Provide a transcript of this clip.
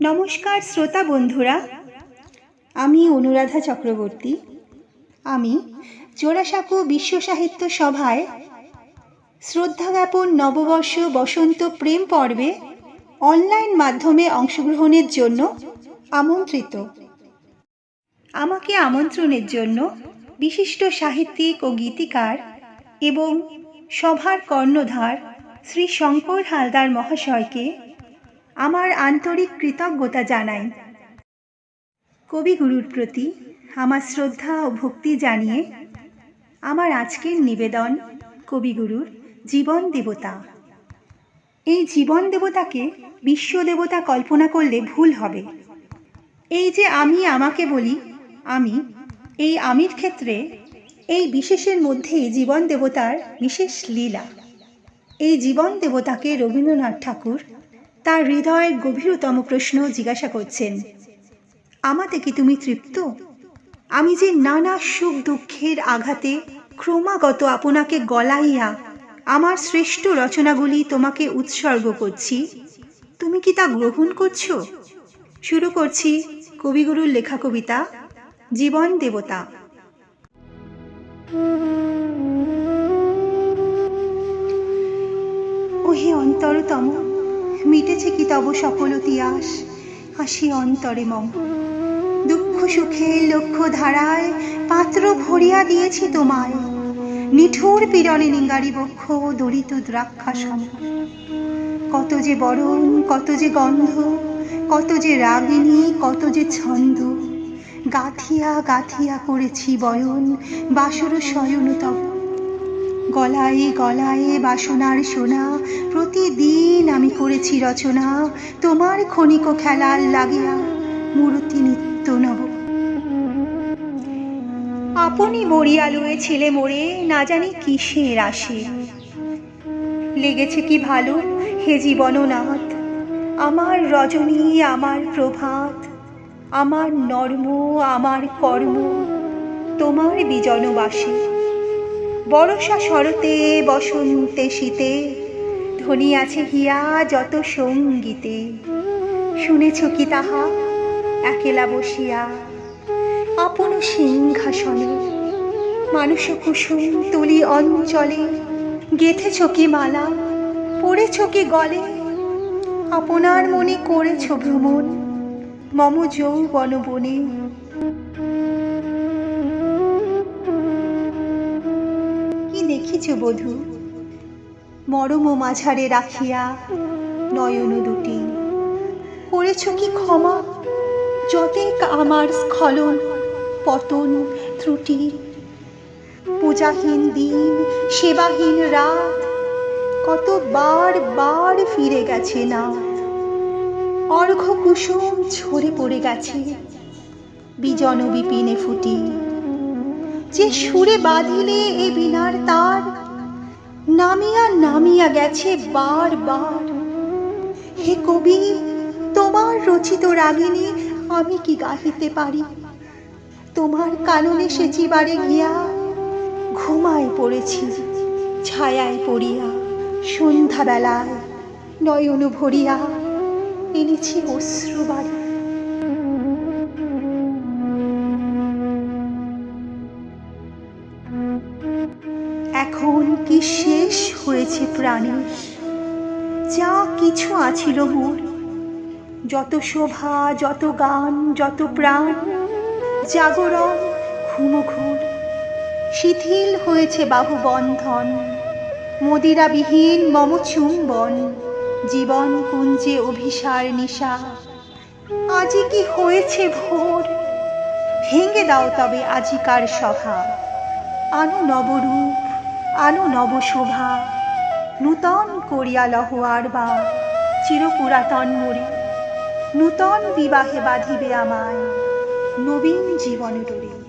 নমস্কার শ্রোতা বন্ধুরা, আমি অনুরাধা চক্রবর্তী। আমি জোড়াসাঁকো বিশ্ব সাহিত্য সভায় শ্রদ্ধা জ্ঞাপন নববর্ষ বসন্ত প্রেম পর্বে অনলাইন মাধ্যমে অংশগ্রহণের জন্য আমন্ত্রিত। আমাকে আমন্ত্রণের জন্য বিশিষ্ট সাহিত্যিক ও গীতিকার এবং সভার কর্ণধার শ্রী শঙ্কর হালদার মহাশয়কে আমার আন্তরিক কৃতজ্ঞতা জানাই। কবিগুরুর প্রতি আমার শ্রদ্ধা ও ভক্তি জানিয়ে আমার আজকের নিবেদন কবিগুরুর জীবন দেবতা। এই জীবন দেবতাকে বিশ্ব দেবতা কল্পনা করলে ভুল হবে। এই যে আমি আমাকে বলি, আমি, এই আমির ক্ষেত্রে এই বিশেষের মধ্যেই জীবন দেবতার বিশেষ লীলা। এই জীবন দেবতাকে রবীন্দ্রনাথ ঠাকুর তার হৃদয়ের গভীরতম প্রশ্ন জিজ্ঞাসা করছেন, আমাতে কি তুমি তৃপ্ত? আমি যে নানা সুখ দুঃখের আঘাতে ক্রমাগত আপনাকে গলাইয়া আমার শ্রেষ্ঠ রচনাগুলি তোমাকে উৎসর্গ করছি, তুমি কি তা গ্রহণ করছ? শুরু করছি কবিগুরুর লেখা কবিতা, জীবন দেবতা। ওহে অন্তরতম মিটেছে কি তব সকল তিয়াস হাসি অন্তরে মম। দুঃখ সুখে লক্ষ্য ধারায় পাত্র ভরিয়া দিয়েছি তোমায়। নিঠুর পীড়নে নিঙ্গারি বক্ষ দরিত দ্রাক্ষা সম কত যে বরণ, কত যে গন্ধ, কত যে রাগিনী কত যে ছন্দ, গাথিয়া গাথিয়া করেছি বয়ন, বাসর শয়নতম গলায় গলায় বাসনার সোনা প্রতিদিন আমি করেছি রচনা। তোমার ক্ষণিক খেলার লাগিয়া মূর্তি নিত্য নব। আপনি মরিয়া ছেলে মোড়ে না জানি কিসের আসে। লেগেছে কি ভালো হে জীবননাথ? আমার রজনী, আমার প্রভাত, আমার নর্ম, আমার কর্ম, তোমার বিজনবাসী। বরষা শরতে, বসন্তে শীতে ধ্বনি আছে হিয়া যত সঙ্গীতে। শুনেছ কি তাহা? একেলা বসিয়া আপন সিংহাসনে মানুষ কুসুম তুলি অঞ্চলে। গেথেছ কি মালা? পড়েছ কি গলে? আপনার মনে করেছ ভ্রমণ? মম যৌবন বনে। কি দেখিছ বধূ? মরম মাঝারে রাখিয়া নয়ন দুটি। করেছ কি ক্ষমা? যতেক আমার স্খলন, পতন, ত্রুটি। পূজাহীন দিন, সেবাহীন রাত কত বার বার ফিরে গেছে না। অর্ঘ কুসুম ঝরে পড়ে গেছে, বিজন বিপিনে ফুটি। যে সুরে বাঁধিলে এ বিনার তার নামিয়া নামিয়া গেছে বার বার। হে কবি, তোমার রচিত রাগিনী আমি কি গাহিতে পারি? তোমার কাননে সেচিবারে গিয়া ঘুমায় পড়েছি, ছায়ায় পড়িয়া সন্ধ্যাবেলায় নয়ন ভরিয়া এনেছি অশ্রুবাড়ি এখন কি শেষ হয়েছে প্রাণের যা কিছু আছিল মোর যত শোভা, যত গান, যত প্রাণ, জাগরণ, ঘুমঘুর, শিথিল হয়েছে বাহু বন্ধন মদিরাবিহীন মম চুম্বন জীবন কুঞ্জে অভিসার নিশা। আজি কি হয়েছে ভোর? ভেঙে দাও তবে আজিকার সভা। আনু নবরূপ আনু নবশোভা। নূতন করিয়া লহ বা, চিরপুরাতন মরি। নূতন বিবাহে বাঁধিবে আমায় নবীন জীবন ডোরে